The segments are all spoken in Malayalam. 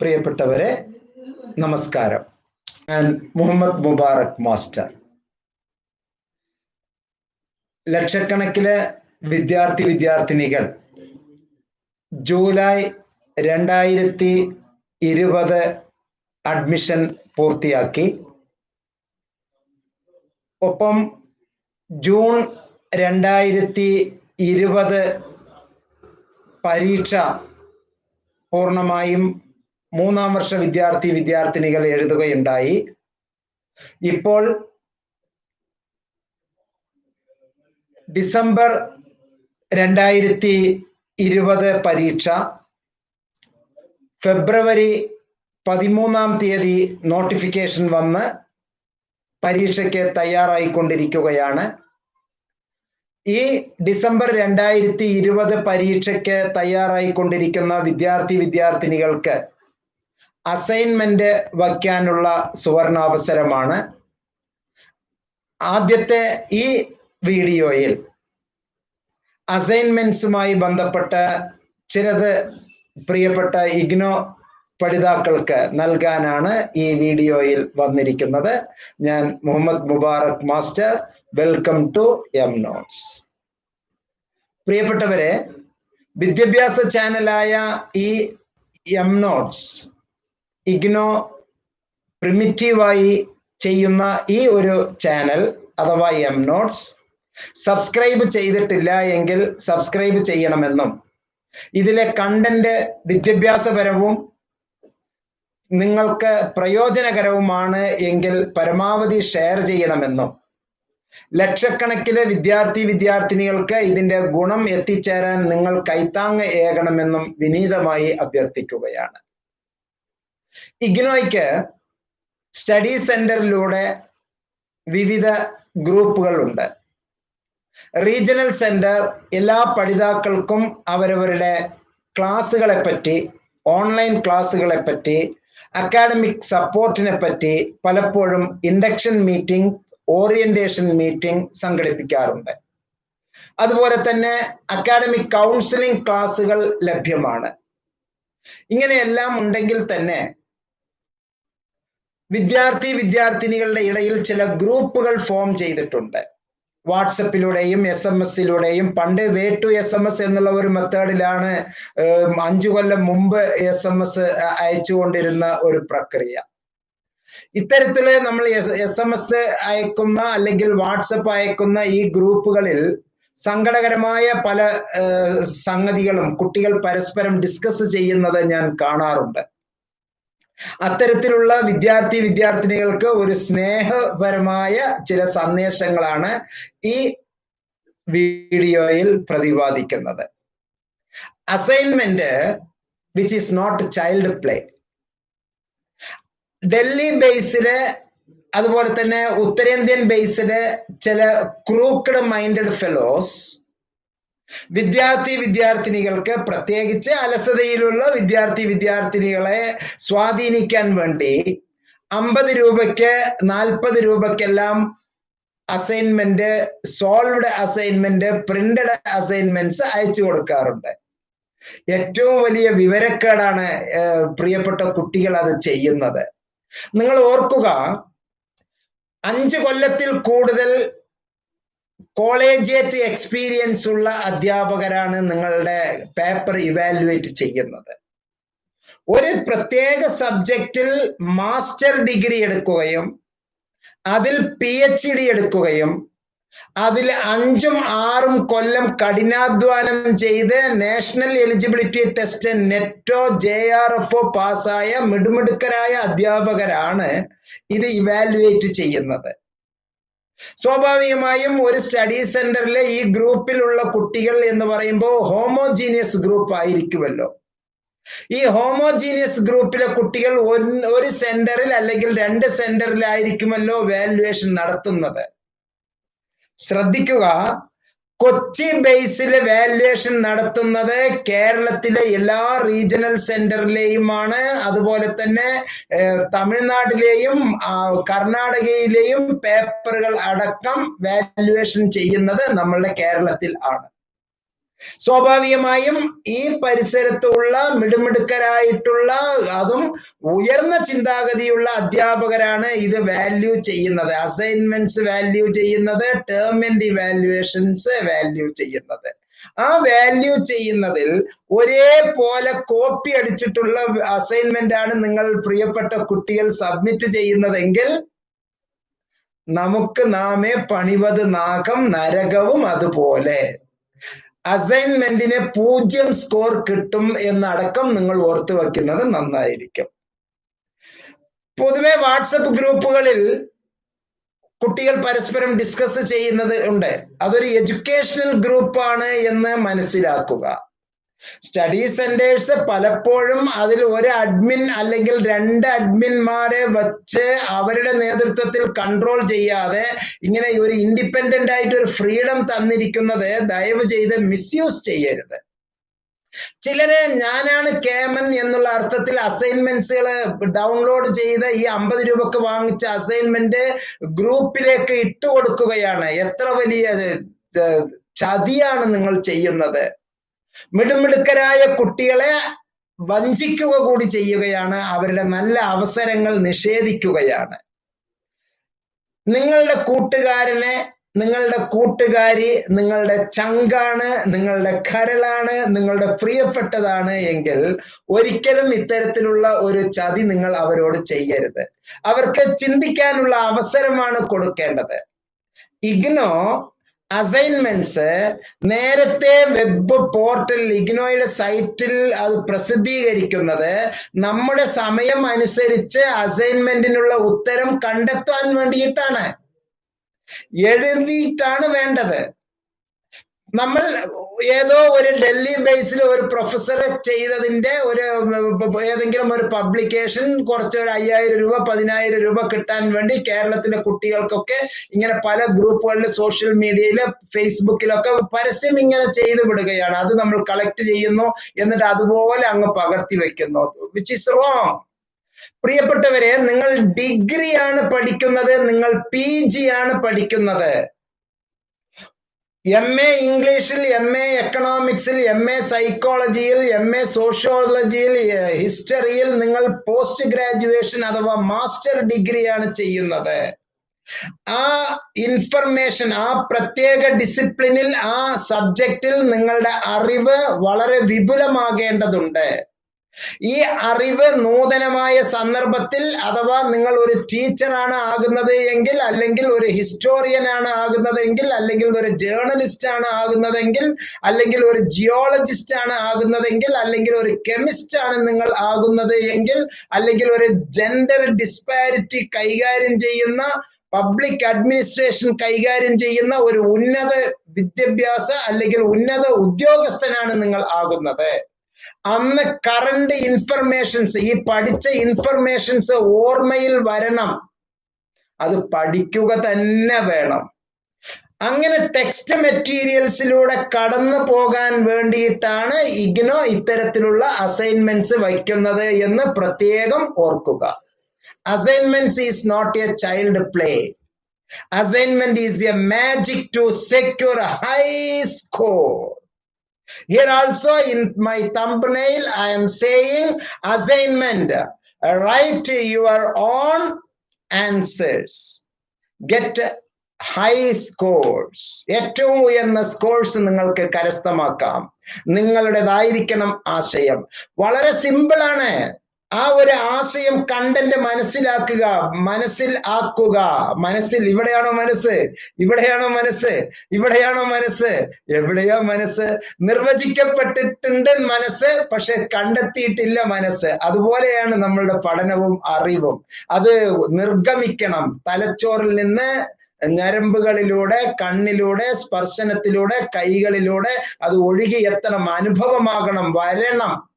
പ്രിയപ്പെട്ടവരെ നമസ്കാരം. ഞാൻ മുഹമ്മദ് മുബാറക് മാസ്റ്റർ. ലക്ഷക്കണക്കിന് വിദ്യാർത്ഥി വിദ്യാർത്ഥിനികൾ ജൂലൈ രണ്ടായിരത്തി ഇരുപത് അഡ്മിഷൻ പൂർത്തിയാക്കി. ഒപ്പം ജൂൺ രണ്ടായിരത്തി ഇരുപത് പരീക്ഷ പൂർണമായും മൂന്നാം വർഷ വിദ്യാർത്ഥി വിദ്യാർത്ഥിനികൾ എഴുതുകയുണ്ടായി. ഇപ്പോൾ ഡിസംബർ രണ്ടായിരത്തി ഇരുപത് പരീക്ഷ. ഫെബ്രുവരി പതിമൂന്നാം തീയതി നോട്ടിഫിക്കേഷൻ വന്ന് പരീക്ഷയ്ക്ക് തയ്യാറായിക്കൊണ്ടിരിക്കുകയാണ്. ഈ ഡിസംബർ രണ്ടായിരത്തി ഇരുപത് പരീക്ഷയ്ക്ക് തയ്യാറായിക്കൊണ്ടിരിക്കുന്ന വിദ്യാർത്ഥി വിദ്യാർത്ഥിനികൾക്ക് അസൈൻമെന്റ് വയ്ക്കാനുള്ള സുവർണാവസരമാണ്. ആദ്യത്തെ ഈ വീഡിയോയിൽ അസൈൻമെന്റ്സുമായി ബന്ധപ്പെട്ട് ചിലത് പ്രിയപ്പെട്ട ഇഗ്നോ പഠിതാക്കൾക്ക് നൽകാനാണ് ഈ വീഡിയോയിൽ വന്നിരിക്കുന്നത്. ഞാൻ Muhammad Mubarak master. Welcome to M notes. പ്രിയപ്പെട്ടവരെ വിദ്യാഭ്യാസ ചാനലായ ഈ എം നോട്ട്സ് ഇഗ്നോ പ്രിമിറ്റീവായി ചെയ്യുന്ന ഈ ഒരു ചാനൽ അഥവാ എം നോട്ട്സ് സബ്സ്ക്രൈബ് ചെയ്തിട്ടില്ല എങ്കിൽ സബ്സ്ക്രൈബ് ചെയ്യണമെന്നും ഇതിലെ കണ്ടന്റ് വിദ്യാഭ്യാസപരവും നിങ്ങൾക്ക് പ്രയോജനകരവുമാണ് എങ്കിൽ പരമാവധി ഷെയർ ചെയ്യണമെന്നും ലക്ഷക്കണക്കിന് വിദ്യാർത്ഥി വിദ്യാർത്ഥിനികൾക്ക് ഇതിന്റെ ഗുണം എത്തിച്ചേരാൻ നിങ്ങൾ കൈത്താങ് ഏകണമെന്നും വിനീതമായി അഭ്യർത്ഥിക്കുകയാണ്. ഇഗ്നോയ്ക്ക് സ്റ്റഡി സെന്ററിലൂടെ വിവിധ ഗ്രൂപ്പുകളുണ്ട്. റീജിയണൽ സെന്റർ എല്ലാ പഠിതാക്കൾക്കും അവരവരുടെ ക്ലാസ്സുകളെ പറ്റി ഓൺലൈൻ ക്ലാസ്സുകളെ പറ്റി അക്കാഡമിക് സപ്പോർട്ടിനെ പറ്റി പലപ്പോഴും ഇൻഡക്ഷൻ മീറ്റിംഗ് ഓറിയന്റേഷൻ മീറ്റിംഗ് സംഘടിപ്പിക്കാറുണ്ട്. അതുപോലെ തന്നെ അക്കാഡമിക് കൗൺസിലിംഗ് ക്ലാസ്സുകൾ ലഭ്യമാണ്. ഇങ്ങനെയെല്ലാം ഉണ്ടെങ്കിൽ തന്നെ വിദ്യാർത്ഥി വിദ്യാർത്ഥിനികളുടെ ഇടയിൽ ചില ഗ്രൂപ്പുകൾ ഫോം ചെയ്തിട്ടുണ്ട്. വാട്സപ്പിലൂടെയും എസ് എം എസിലൂടെയും പണ്ട് way to S M S എന്നുള്ള ഒരു മെത്തേഡിലാണ് അഞ്ചു കൊല്ലം മുമ്പ് എസ് എം എസ് അയച്ചുകൊണ്ടിരുന്ന ഒരു പ്രക്രിയ. ഇത്തരത്തിൽ നമ്മൾ എസ് എം എസ് അയക്കുന്ന അല്ലെങ്കിൽ വാട്സപ്പ് അയക്കുന്ന ഈ ഗ്രൂപ്പുകളിൽ സങ്കടകരമായ പല സംഗതികളും കുട്ടികൾ പരസ്പരം ഡിസ്കസ് ചെയ്യുന്നത് ഞാൻ കാണാറുണ്ട്. അത്തരത്തിലുള്ള വിദ്യാർത്ഥി വിദ്യാർത്ഥിനികൾക്ക് ഒരു സ്നേഹപരമായ ചില സന്ദേശങ്ങളാണ് ഈ വീഡിയോയിൽ പ്രതിപാദിക്കുന്നത്. Assignment which is not child play Delhi ബേസിൽ അതുപോലെ തന്നെ ഉത്തരേന്ത്യൻ ബേസിൽ ചില ക്രൂക്കഡ് മൈൻഡഡ് ഫെലോസ് വിദ്യാർത്ഥി വിദ്യാർത്ഥിനികൾക്ക് പ്രത്യേകിച്ച് അലസതയിലുള്ള വിദ്യാർത്ഥി വിദ്യാർത്ഥിനികളെ സ്വാധീനിക്കാൻ വേണ്ടി അമ്പത് രൂപയ്ക്ക് നാൽപ്പത് രൂപയ്ക്കെല്ലാം assignment solved assignment printed assignments അയച്ചു കൊടുക്കാറുണ്ട്. ഏറ്റവും വലിയ വിവരക്കേടാണ് പ്രിയപ്പെട്ട കുട്ടികൾ അത് ചെയ്യുന്നത്. നിങ്ങൾ ഓർക്കുക അഞ്ച് കൊല്ലത്തിൽ കൂടുതൽ കോളേജിയറ്റ് എക്സ്പീരിയൻസ് ഉള്ള അധ്യാപകരാണ് നിങ്ങളുടെ പേപ്പർ ഇവാലുവേറ്റ് ചെയ്യുന്നത്. ഒരു പ്രത്യേക സബ്ജക്റ്റിൽ മാസ്റ്റർ ഡിഗ്രി എടുക്കുകയും അതിൽ പി എച്ച് ഡി എടുക്കുകയും അതിൽ അഞ്ചും ആറും കൊല്ലം കഠിനാധ്വാനം ചെയ്ത് നാഷണൽ എലിജിബിലിറ്റി ടെസ്റ്റ് നെറ്റോ ജെ ആർ എഫ് ഒ പാസ്സായ മിടുമിടുക്കരായ അധ്യാപകരാണ് ഇത് ഇവാലുവേറ്റ് ചെയ്യുന്നത്. സ്വാഭാവികമായും ഒരു സ്റ്റഡി സെന്ററിലെ ഈ ഗ്രൂപ്പിലുള്ള കുട്ടികൾ എന്ന് പറയുമ്പോൾ ഹോമോജീനിയസ് ഗ്രൂപ്പ് ആയിരിക്കുമല്ലോ. ഈ ഹോമോജീനിയസ് ഗ്രൂപ്പിലെ കുട്ടികൾ ഒരു സെന്ററിൽ അല്ലെങ്കിൽ രണ്ട് സെന്ററിലായിരിക്കുമല്ലോ വാല്യുവേഷൻ നടത്തുന്നത്. ശ്രദ്ധിക്കുക കൊച്ചി ബേസിൽ വാല്യുവേഷൻ നടത്തുന്നത് കേരളത്തിലെ എല്ലാ റീജിയണൽ സെന്ററിലെയുമാണ് അതുപോലെ തന്നെ തമിഴ്നാട്ടിലെയും കർണാടകയിലെയും പേപ്പറുകൾ അടക്കം വാല്യുവേഷൻ ചെയ്യുന്നത് നമ്മളുടെ കേരളത്തിൽ ആണ്. സ്വാഭാവികമായും ഈ പരിസരത്തുള്ള മിടുമിടുക്കരായിട്ടുള്ള അതും ഉയർന്ന ചിന്താഗതിയുള്ള അധ്യാപകരാണ് ഇത് വാല്യൂ ചെയ്യുന്നത്. അസൈൻമെന്റ്സ് വാല്യൂ ചെയ്യുന്നത് ടേം ആൻഡ് ഇവാലുവേഷൻസ് വാല്യൂ ചെയ്യുന്നത്. ആ വാല്യൂ ചെയ്യുന്നതിൽ ഒരേപോലെ കോപ്പി അടിച്ചിട്ടുള്ള അസൈൻമെന്റ് ആണ് നിങ്ങൾ പ്രിയപ്പെട്ട കുട്ടികൾ സബ്മിറ്റ് ചെയ്യുന്നതെങ്കിൽ നമുക്ക് നാമേ പണിവത് നാഗം നരകവും അതുപോലെ. അസൈൻമെന്റിന് പൂജ്യം സ്കോർ കിട്ടും എന്നടക്കം നിങ്ങൾ ഓർത്തു വെക്കുന്നത് നന്നായിരിക്കും. പൊതുവെ വാട്സപ്പ് ഗ്രൂപ്പുകളിൽ കുട്ടികൾ പരസ്പരം ഡിസ്കസ് ചെയ്യുന്നത് ഉണ്ട്. അതൊരു എഡ്യൂക്കേഷണൽ ഗ്രൂപ്പാണ് എന്ന് മനസ്സിലാക്കുക. സ്റ്റഡി സെന്റേഴ്സ് പലപ്പോഴും അതിൽ ഒരു അഡ്മിൻ അല്ലെങ്കിൽ രണ്ട് അഡ്മിന്മാരെ വച്ച് അവരുടെ നേതൃത്വത്തിൽ കൺട്രോൾ ചെയ്യാതെ ഇങ്ങനെ ഒരു ഇൻഡിപെൻഡന്റ് ആയിട്ട് ഒരു ഫ്രീഡം തന്നിരിക്കുന്നത് ദയവ് ചെയ്ത് മിസ്യൂസ് ചെയ്യരുത്. ചിലരെ ഞാനാണ് കേമൻ എന്നുള്ള അർത്ഥത്തിൽ അസൈൻമെന്റ്സുകൾ ഡൗൺലോഡ് ചെയ്ത് ഈ അമ്പത് രൂപക്ക് വാങ്ങിച്ച അസൈൻമെന്റ് ഗ്രൂപ്പിലേക്ക് ഇട്ടു കൊടുക്കുകയാണ് എത്ര വലിയ ചതിയാണ് നിങ്ങൾ ചെയ്യുന്നത്. മിടുമിടുക്കരായ കുട്ടികളെ വഞ്ചിക്കുക കൂടി ചെയ്യുകയാണ്. അവരുടെ നല്ല അവസരങ്ങൾ നിഷേധിക്കുകയാണ്. നിങ്ങളുടെ കൂട്ടുകാരനെ നിങ്ങളുടെ കൂട്ടുകാരി നിങ്ങളുടെ ചങ്കാണ് നിങ്ങളുടെ കരളാണ് നിങ്ങളുടെ പ്രിയപ്പെട്ടതാണ് എങ്കിൽ ഒരിക്കലും ഇത്തരത്തിലുള്ള ഒരു ചതി നിങ്ങൾ അവരോട് ചെയ്യരുത്. അവർക്ക് ചിന്തിക്കാനുള്ള അവസരമാണ് കൊടുക്കേണ്ടത്. ഇഗ്നോ അസൈൻമെന്റ്സ് നേരത്തെ വെബ് പോർട്ടൽ ഇഗ്നോയുടെ സൈറ്റിൽ അത് പ്രസിദ്ധീകരിക്കുന്നത് നമ്മുടെ സമയം അനുസരിച്ച് അസൈൻമെന്റിനുള്ള ഉത്തരം കണ്ടെത്താൻ വേണ്ടിയിട്ടാണ്. എഴുതിയിട്ടാണ് വേണ്ടത്. നമ്മൾ ഏതോ ഒരു ഡൽഹി ബേസിൽ ഒരു പ്രൊഫസർ ചെയ്തതിന്റെ ഒരു ഏതെങ്കിലും ഒരു പബ്ലിക്കേഷൻ കുറച്ച് ഒരു അയ്യായിരം രൂപ പതിനായിരം രൂപ കിട്ടാൻ വേണ്ടി കേരളത്തിലെ കുട്ടികൾക്കൊക്കെ ഇങ്ങനെ പല ഗ്രൂപ്പുകളിൽ സോഷ്യൽ മീഡിയയിൽ ഫേസ്ബുക്കിലൊക്കെ പരസ്യം ഇങ്ങനെ ചെയ്തു വിടുകയാണ്. അത് നമ്മൾ കളക്ട് ചെയ്യുന്നു എന്നിട്ട് അതുപോലെ അങ്ങ് പകർത്തി വെക്കുന്നു വിച്ച് ഇസ് റോങ് പ്രിയപ്പെട്ടവരെ നിങ്ങൾ ഡിഗ്രിയാണ് പഠിക്കുന്നത് നിങ്ങൾ പി ആണ് പഠിക്കുന്നത്. എം എ ഇംഗ്ലീഷിൽ എം എ എക്കണോമിക്സിൽ എം എ സൈക്കോളജിയിൽ എം എ സോഷ്യോളജിയിൽ ഹിസ്റ്ററിയിൽ നിങ്ങൾ പോസ്റ്റ് ഗ്രാജുവേഷൻ അഥവാ മാസ്റ്റർ ഡിഗ്രിയാണ് ചെയ്യുന്നത്. ആ ഇൻഫർമേഷൻ ആ പ്രത്യേക ഡിസിപ്ലിനിൽ ആ സബ്ജക്റ്റിൽ നിങ്ങളുടെ അറിവ് വളരെ വിപുലമാകേണ്ടതുണ്ട്. ഈ അറിവ് നൂതനമായ സന്ദർഭത്തിൽ അഥവാ നിങ്ങൾ ഒരു ടീച്ചറാണ് ആകുന്നത് എങ്കിൽ അല്ലെങ്കിൽ ഒരു ഹിസ്റ്റോറിയൻ ആണ് ആകുന്നതെങ്കിൽ അല്ലെങ്കിൽ ഒരു ജേർണലിസ്റ്റ് ആണ് ആകുന്നതെങ്കിൽ അല്ലെങ്കിൽ ഒരു ജിയോളജിസ്റ്റ് ആണ് ആകുന്നതെങ്കിൽ അല്ലെങ്കിൽ ഒരു കെമിസ്റ്റ് ആണ് നിങ്ങൾ ആകുന്നത് എങ്കിൽ അല്ലെങ്കിൽ ഒരു ജെൻഡർ ഡിസ്പാരിറ്റി കൈകാര്യം ചെയ്യുന്ന പബ്ലിക് അഡ്മിനിസ്ട്രേഷൻ കൈകാര്യം ചെയ്യുന്ന ഒരു ഉന്നത വിദ്യാഭ്യാസ അല്ലെങ്കിൽ ഉന്നത ഉദ്യോഗസ്ഥനാണ് നിങ്ങൾ ആകുന്നത്. അന്ന് കറണ്ട് ഇൻഫർമേഷൻസ് ഈ പഠിച്ച ഇൻഫർമേഷൻസ് ഓർമ്മയിൽ വരണം. അത് പഠിക്കുക തന്നെ വേണം. അങ്ങനെ ടെക്സ്റ്റ് മെറ്റീരിയൽസിലൂടെ കടന്നു പോകാൻ വേണ്ടിയിട്ടാണ് ഇഗ്നോ ഇത്തരത്തിലുള്ള അസൈൻമെന്റ്സ് വയ്ക്കുന്നത് എന്ന് പ്രത്യേകം ഓർക്കുക. Assignments is not a child play assignment is a magic to secure high score Here also in my thumbnail, I am saying assignment. Write your own answers. Get high scores. ഏറ്റവും ഉയർന്ന സ്കോർസ് നിങ്ങൾക്ക് കരസ്ഥമാക്കാം നിങ്ങളുടേതായിരിക്കണം ആശയം വളരെ സിമ്പിൾ ആണ് ആ ഒരു ആശയം കണ്ടന്റ് മനസ്സിലാക്കുക മനസ്സിൽ ആക്കുക. മനസ്സിൽ ഇവിടെയാണോ മനസ്സ്? ഇവിടെയാണോ മനസ്സ്? ഇവിടെയാണോ മനസ്സ്? എവിടെയോ മനസ്സ്? നിർവചിക്കപ്പെട്ടിട്ടുണ്ട് മനസ്സ് പക്ഷെ കണ്ടെത്തിയിട്ടില്ല മനസ്സ്. അതുപോലെയാണ് നമ്മളുടെ പഠനവും അറിവും. അത് നിർഗമിക്കണം. തലച്ചോറിൽ നിന്ന് ഞരമ്പുകളിലൂടെ കണ്ണിലൂടെ സ്പർശനത്തിലൂടെ കൈകളിലൂടെ അത് ഒഴുകിയെത്തണം. അനുഭവമാകണം. വരണം.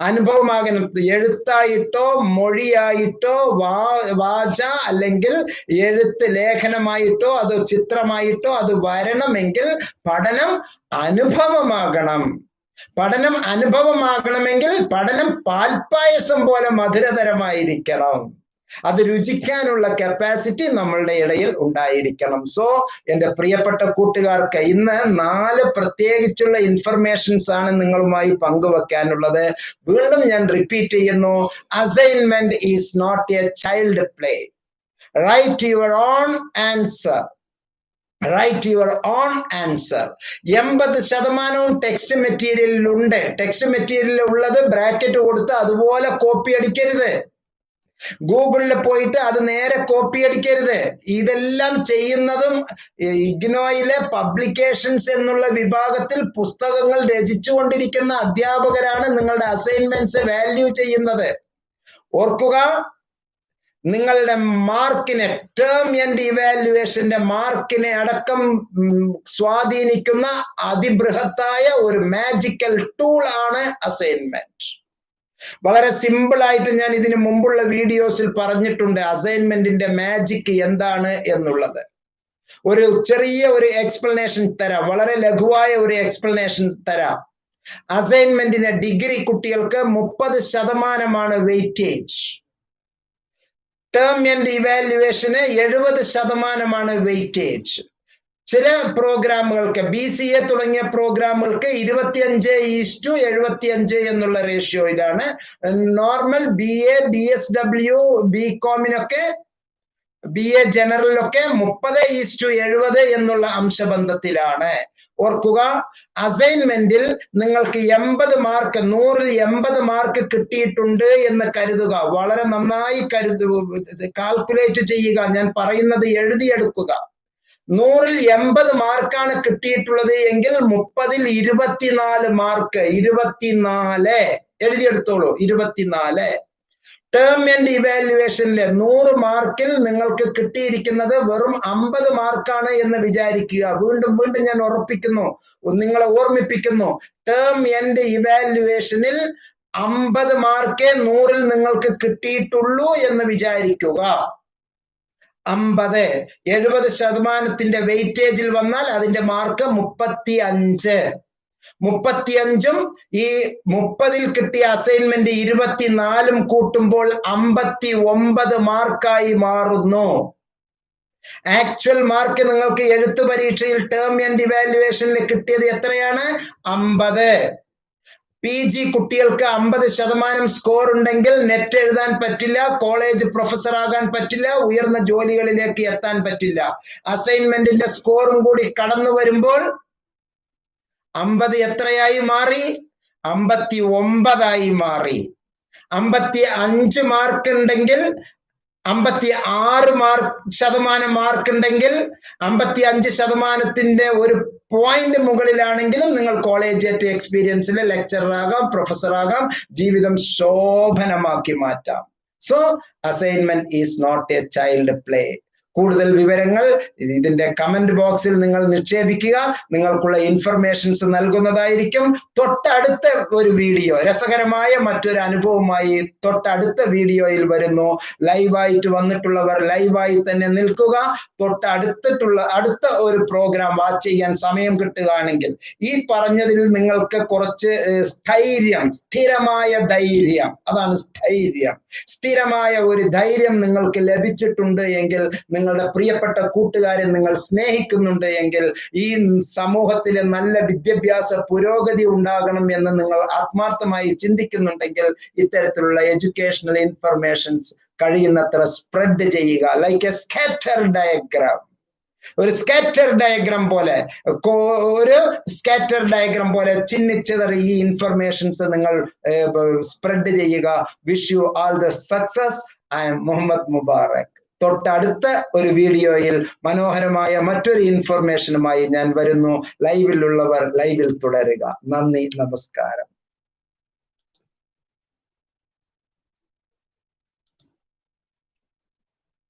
അനുഭവമാകണം എഴുത്തായിട്ടോ മൊഴിയായിട്ടോ വാ വാച അല്ലെങ്കിൽ എഴുത്ത് ലേഖനമായിട്ടോ അത് ചിത്രമായിട്ടോ അത് വരണമെങ്കിൽ പഠനം അനുഭവമാകണം. പഠനം അനുഭവമാകണമെങ്കിൽ പഠനം പാൽപ്പായസം പോലെ മധുരതരമായിരിക്കണം. അത് രുചിക്കാനുള്ള കപ്പാസിറ്റി നമ്മളുടെ ഇടയിൽ ഉണ്ടായിരിക്കണം. സോ എന്റെ പ്രിയപ്പെട്ട കൂട്ടുകാർക്ക് ഇന്ന് നാല് പ്രത്യേകിച്ചുള്ള ഇൻഫർമേഷൻസ് ആണ് നിങ്ങളുമായി പങ്കുവെക്കാനുള്ളത്. വീണ്ടും ഞാൻ റിപ്പീറ്റ് ചെയ്യുന്നു. Assignment is not a child play write your own answer write your own answer എൺപത് ശതമാനവും ടെക്സ്റ്റ് മെറ്റീരിയലിൽ ഉണ്ട് ടെക്സ്റ്റ് മെറ്റീരിയലിൽ ഉള്ളത് ബ്രാക്കറ്റ് കൊടുത്ത് അതുപോലെ കോപ്പി അടിക്കരുത്. ഗൂഗിളിൽ പോയിട്ട് അത് നേരെ കോപ്പി അടിക്കരുത്. ഇതെല്ലാം ചെയ്യുന്നതും ഇഗ്നോയിലെ പബ്ലിക്കേഷൻസ് എന്നുള്ള വിഭാഗത്തിൽ പുസ്തകങ്ങൾ രചിച്ചുകൊണ്ടിരിക്കുന്ന അധ്യാപകരാണ് നിങ്ങളുടെ അസൈൻമെന്റ്സ് വാല്യൂ ചെയ്യുന്നത്. ഓർക്കുക നിങ്ങളുടെ മാർക്കിനെ ടേം ആൻഡ് ഇവാലുവേഷന്റെ മാർക്കിനെ അടക്കം സ്വാധീനിക്കുന്ന അതിബൃഹത്തായ ഒരു മാജിക്കൽ ടൂൾ ആണ് അസൈൻമെന്റ് വളരെ സിമ്പിൾ ആയിട്ട് ഞാൻ ഇതിനു മുമ്പുള്ള വീഡിയോസിൽ പറഞ്ഞിട്ടുണ്ട് അസൈൻമെന്റിന്റെ മാജിക് എന്താണ് എന്നുള്ളത്. ഒരു ചെറിയ ഒരു എക്സ്പ്ലനേഷൻ തരാം. വളരെ ലഘുവായ ഒരു എക്സ്പ്ലനേഷൻ തരാം. അസൈൻമെന്റിന് ഡിഗ്രി കുട്ടികൾക്ക് മുപ്പത് ശതമാനമാണ് വെയിറ്റേജ് ടേം ആൻഡ് ഇവാലുവേഷന് എഴുപത് ശതമാനമാണ് വെയിറ്റേജ് ചില പ്രോഗ്രാമുകൾക്ക് ബി സി എ തുടങ്ങിയ പ്രോഗ്രാമുകൾക്ക് ഇരുപത്തിയഞ്ച് ഈസ്റ്റു എഴുപത്തിയഞ്ച് എന്നുള്ള റേഷ്യോയിലാണ് normal B A B S W B കോമിനൊക്കെ B A ജനറലിലൊക്കെ മുപ്പത് ഈസ്റ്റു എഴുപത് എന്നുള്ള അംശബന്ധത്തിലാണ്. ഓർക്കുക അസൈൻമെന്റിൽ നിങ്ങൾക്ക് എൺപത് മാർക്ക് നൂറിൽ എൺപത് മാർക്ക് കിട്ടിയിട്ടുണ്ട് എന്ന് കരുതുക. വളരെ നന്നായി കരുതു കാൽക്കുലേറ്റ് ചെയ്യുക. ഞാൻ പറയുന്നത് എഴുതിയെടുക്കുക. നൂറിൽ എൺപത് മാർക്കാണ് കിട്ടിയിട്ടുള്ളത് എങ്കിൽ മുപ്പതിൽ ഇരുപത്തിനാല് മാർക്ക് ഇരുപത്തിനാല്. എഴുതിയെടുത്തോളൂ ഇരുപത്തിനാല്. ടേം ആൻഡ് ഇവാലുവേഷനിലെ നൂറ് മാർക്കിൽ നിങ്ങൾക്ക് കിട്ടിയിരിക്കുന്നത് വെറും അമ്പത് മാർക്കാണ് എന്ന് വിചാരിക്കുക. വീണ്ടും വീണ്ടും ഞാൻ ഉറപ്പിക്കുന്നു നിങ്ങളെ ഓർമ്മിപ്പിക്കുന്നു. ടേം ആൻഡ് ഇവാലുവേഷനിൽ അമ്പത് മാർക്കേ നൂറിൽ നിങ്ങൾക്ക് കിട്ടിയിട്ടുള്ളൂ എന്ന് വിചാരിക്കുക. അമ്പത്. എഴുപത് ശതമാനത്തിന്റെ വെയിറ്റേജിൽ വന്നാൽ അതിന്റെ മാർക്ക് മുപ്പത്തി അഞ്ച് മുപ്പത്തിയഞ്ചും ഈ മുപ്പതിൽ കിട്ടിയ അസൈൻമെന്റ് ഇരുപത്തിനാലും കൂട്ടുമ്പോൾ അമ്പത്തി ഒമ്പത് മാർക്കായി മാറുന്നു. ആക്ച്വൽ മാർക്ക് നിങ്ങൾക്ക് എഴുത്തു പരീക്ഷയിൽ ടേം ആൻഡ് ഇവാലുവേഷനിൽ കിട്ടിയത് എത്രയാണ്? അമ്പത്. പി ജി കുട്ടികൾക്ക് അമ്പത് ശതമാനം സ്കോർ ഉണ്ടെങ്കിൽ നെറ്റ് എഴുതാൻ പറ്റില്ല കോളേജ് പ്രൊഫസർ ആകാൻ പറ്റില്ല ഉയർന്ന ജോലികളിലേക്ക് എത്താൻ പറ്റില്ല. അസൈൻമെന്റിന്റെ സ്കോറും കൂടി കടന്നു വരുമ്പോൾ അമ്പത് എത്രയായി മാറി? അമ്പത്തി ഒമ്പതായി മാറി. അമ്പത്തി അഞ്ച് മാർക്ക് ഉണ്ടെങ്കിൽ അമ്പത്തി ആറ് മാർക്ക് ശതമാനം മാർക്ക് ഉണ്ടെങ്കിൽ അമ്പത്തി അഞ്ച് ശതമാനത്തിന്റെ ഒരു പോയിന്റ് മുകളിലാണെങ്കിലും നിങ്ങൾ കോളേജ് എക്സ്പീരിയൻസിൽ ലെക്ചറാകാം പ്രൊഫസർ ആകാം ജീവിതം ശോഭനമാക്കി മാറ്റാം. So assignment is not a child play കൂടുതൽ വിവരങ്ങൾ ഇതിന്റെ കമന്റ് ബോക്സിൽ നിങ്ങൾ നിക്ഷേപിക്കുക. നിങ്ങൾക്കുള്ള ഇൻഫർമേഷൻസ് നൽകുന്നതായിരിക്കും. തൊട്ടടുത്ത ഒരു വീഡിയോ രസകരമായ മറ്റൊരു അനുഭവമായി തൊട്ടടുത്ത വീഡിയോയിൽ വരുന്നു. ലൈവായിട്ട് വന്നിട്ടുള്ളവർ ലൈവായി തന്നെ നിൽക്കുക. തൊട്ടടുത്തിട്ടുള്ള അടുത്ത ഒരു പ്രോഗ്രാം വാച്ച് ചെയ്യാൻ സമയം കിട്ടുകയാണെങ്കിൽ ഈ പറഞ്ഞതിൽ നിങ്ങൾക്ക് കുറച്ച് സ്ഥൈര്യം സ്ഥിരമായ ധൈര്യം. അതാണ് സ്ഥൈര്യം. സ്ഥിരമായ ഒരു ധൈര്യം നിങ്ങൾക്ക് ലഭിച്ചിട്ടുണ്ട് എങ്കിൽ നിങ്ങളുടെ പ്രിയപ്പെട്ട കൂട്ടുകാരെ നിങ്ങൾ സ്നേഹിക്കുന്നുണ്ട് എങ്കിൽ ഈ സമൂഹത്തിലെ നല്ല വിദ്യാഭ്യാസ പുരോഗതി ഉണ്ടാകണം എന്ന് നിങ്ങൾ ആത്മാർത്ഥമായി ചിന്തിക്കുന്നുണ്ടെങ്കിൽ ഇത്തരത്തിലുള്ള എഡ്യൂക്കേഷണൽ ഇൻഫർമേഷൻസ് കഴിയുന്നത്ര സ്പ്രെഡ് ചെയ്യുക. ലൈക്ക് എ സ്കാറ്റർ ഡയഗ്രാം ഒരു സ്കാറ്റർ ഡയഗ്രാം പോലെ ഒരു സ്കാറ്റർ ഡയഗ്രാം പോലെ ചിഹ്നിച്ചതറി ഈ ഇൻഫർമേഷൻസ് നിങ്ങൾ സ്പ്രെഡ് ചെയ്യുക. Wish you all the success I am Muhammad Mubarak തൊട്ടടുത്ത ഒരു വീഡിയോയിൽ മനോഹരമായ മറ്റൊരു ഇൻഫർമേഷനുമായി ഞാൻ വരുന്നു. ലൈവിലുള്ളവർ ലൈവിൽ തുടരുക. നന്ദി നമസ്കാരം.